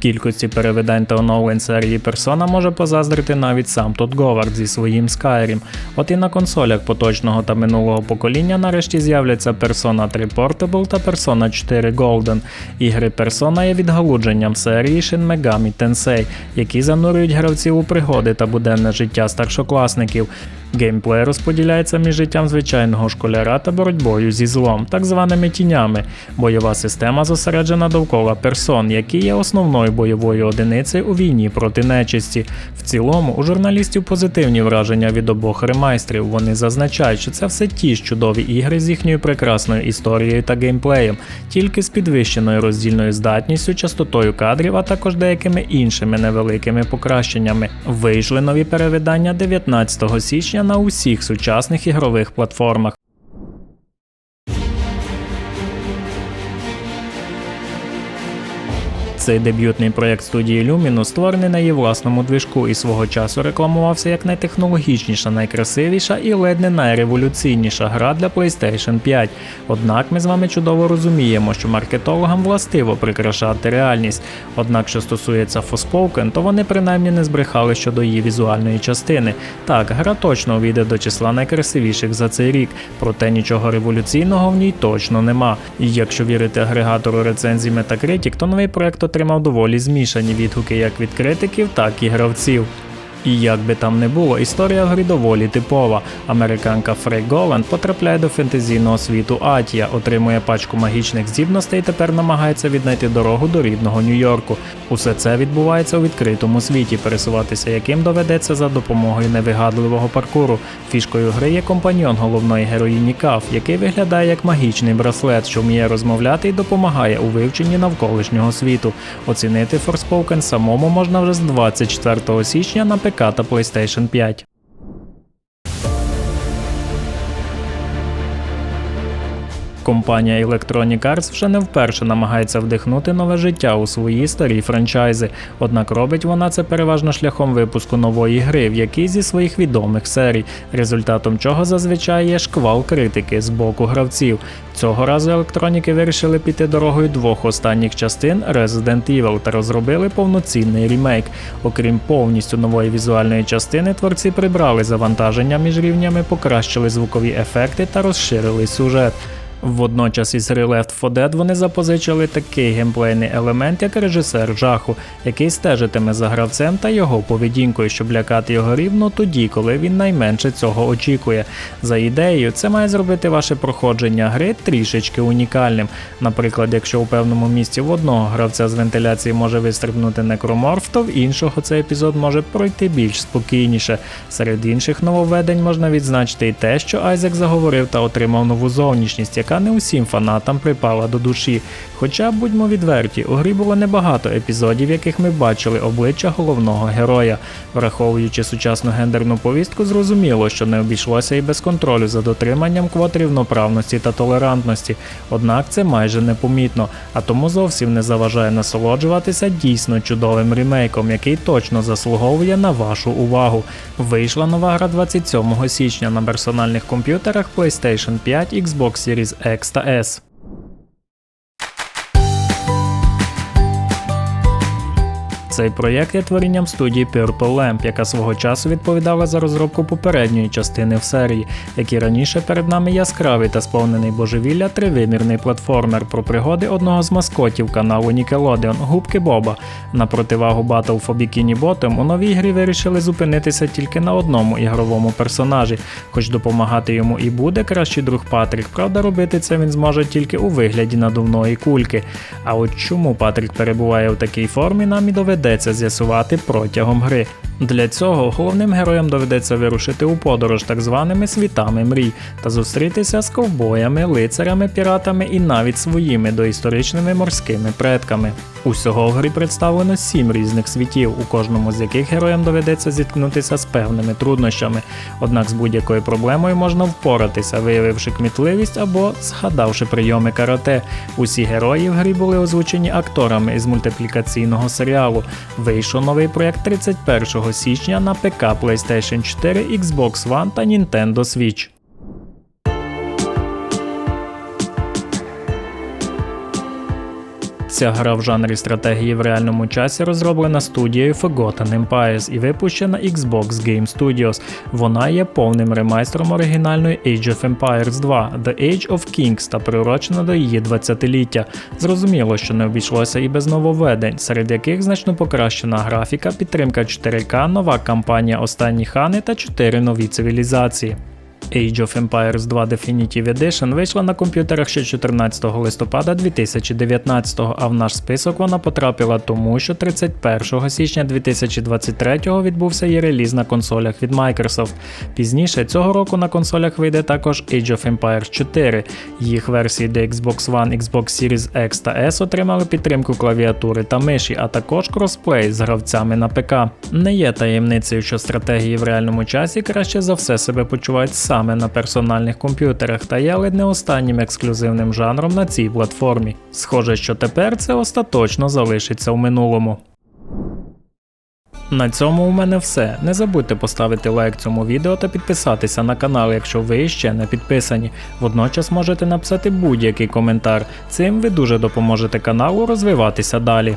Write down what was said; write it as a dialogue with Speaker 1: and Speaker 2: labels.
Speaker 1: Кількості перевидань та оновлень серії Persona може позаздрити навіть сам Тодд Говард зі своїм Skyrim. От і на консолях поточного та минулого покоління нарешті з'являться Persona 3 Portable та Persona 4 Golden. Ігри Persona є відгалудженням серії Shin Megami Tensei, які занурюють гравців у пригоди та буденне життя старшокласників. Геймплей розподіляється між життям звичайного школяра та боротьбою зі злом, так званими тінями. Бойова система зосереджена довкола персон, які є основною бойовою одиницею у війні проти нечисті. В цілому, у журналістів позитивні враження від обох ремайстрів. Вони зазначають, що це все ті ж чудові ігри з їхньою прекрасною історією та геймплеєм, тільки з підвищеною роздільною здатністю, частотою кадрів, а також деякими іншими невеликими покращеннями. Вийшли нові перевидання 19 січня на усіх сучасних ігрових платформах. Цей дебютний проєкт студії Lumino створений на її власному движку і свого часу рекламувався як найтехнологічніша, найкрасивіша і ледь не найреволюційніша гра для PlayStation 5. Однак ми з вами чудово розуміємо, що маркетологам властиво прикрашати реальність. Однак, що стосується Forspoken, то вони принаймні не збрехали щодо її візуальної частини. Так, гра точно увійде до числа найкрасивіших за цей рік, проте нічого революційного в ній точно нема. І якщо вірити агрегатору рецензій Metacritic, то новий проект отримав доволі змішані відгуки як від критиків, так і гравців. І як би там не було, історія гри доволі типова. Американка Фрей Голланд потрапляє до фентезійного світу Атія, отримує пачку магічних здібностей і тепер намагається віднайти дорогу до рідного Нью-Йорку. Усе це відбувається у відкритому світі, пересуватися яким доведеться за допомогою невигадливого паркуру. Фішкою гри є компаньон головної героїні Каф, який виглядає як магічний браслет, що вміє розмовляти і допомагає у вивченні навколишнього світу. Оцінити Forspoken самому можна вже з 24 січня на ПК та PlayStation 5. Компанія Electronic Arts вже не вперше намагається вдихнути нове життя у свої старі франчайзи, однак робить вона це переважно шляхом випуску нової гри в якій зі своїх відомих серій, результатом чого зазвичай є шквал критики з боку гравців. Цього разу електроніки вирішили піти дорогою двох останніх частин Resident Evil та розробили повноцінний ремейк. Окрім повністю нової візуальної частини, творці прибрали завантаження між рівнями, покращили звукові ефекти та розширили сюжет. Водночас із гри Left 4 Dead вони запозичили такий геймплейний елемент, як режисер жаху, який стежитиме за гравцем та його поведінкою, щоб лякати його рівно тоді, коли він найменше цього очікує. За ідеєю, це має зробити ваше проходження гри трішечки унікальним. Наприклад, якщо у певному місці в одного гравця з вентиляції може вистрибнути некроморф, то в іншого цей епізод може пройти більш спокійніше. Серед інших нововведень можна відзначити і те, що Айзек заговорив та отримав нову зовнішність яка не усім фанатам припала до душі. Хоча, будьмо відверті, у грі було небагато епізодів, яких ми бачили обличчя головного героя. Враховуючи сучасну гендерну повістку, зрозуміло, що не обійшлося і без контролю за дотриманням квот рівноправності та толерантності. Однак це майже непомітно, а тому зовсім не заважає насолоджуватися дійсно чудовим ремейком, який точно заслуговує на вашу увагу. Вийшла нова гра 27 січня на персональних комп'ютерах PlayStation 5, Xbox Series X та S. Цей проєкт є творінням студії Purple Lamp, яка свого часу відповідала за розробку попередньої частини в серії, який раніше перед нами яскравий та сповнений божевілля тривимірний платформер про пригоди одного з маскотів каналу Nickelodeon Губки Боба. На противагу Battle for Bikini Bottom у новій грі вирішили зупинитися тільки на одному ігровому персонажі, хоч допомагати йому і буде кращий друг Патрік, правда, робити це він зможе тільки у вигляді надувної кульки. А от чому Патрік перебуває у такій формі, нам і доведе доведеться з'ясувати протягом гри. Для цього головним героям доведеться вирушити у подорож так званими світами мрій та зустрітися з ковбоями, лицарями, піратами і навіть своїми доісторичними морськими предками. Усього в грі представлено сім різних світів, у кожному з яких героям доведеться зіткнутися з певними труднощами. Однак з будь-якою проблемою можна впоратися, виявивши кмітливість або згадавши прийоми карате. Усі герої в грі були озвучені акторами із мультиплікаційного серіалу. Вийшов новий проєкт 31 січня на ПК PlayStation 4, Xbox One та Nintendo Switch. Ця гра в жанрі стратегії в реальному часі розроблена студією Forgotten Empires і випущена Xbox Game Studios. Вона є повним ремайстром оригінальної Age of Empires 2 The Age of Kings та приурочена до її 20-ліття. Зрозуміло, що не обійшлося і без нововведень, серед яких значно покращена графіка, підтримка 4К, нова кампанія Останні хани та 4 нові цивілізації. Age of Empires 2 Definitive Edition вийшла на комп'ютерах ще 14 листопада 2019, а в наш список вона потрапила тому, що 31 січня 2023 відбувся її реліз на консолях від Microsoft. Пізніше цього року на консолях вийде також Age of Empires 4. Їх версії для Xbox One, Xbox Series X та S отримали підтримку клавіатури та миші, а також кросплей з гравцями на ПК. Не є таємницею, що стратегії в реальному часі краще за все себе почувають саме на персональних комп'ютерах та є ледь не останнім ексклюзивним жанром на цій платформі. Схоже, що тепер це остаточно залишиться в минулому. На цьому у мене все. Не забудьте поставити лайк цьому відео та підписатися на канал, якщо ви ще не підписані. Водночас можете написати будь-який коментар. Цим ви дуже допоможете каналу розвиватися далі.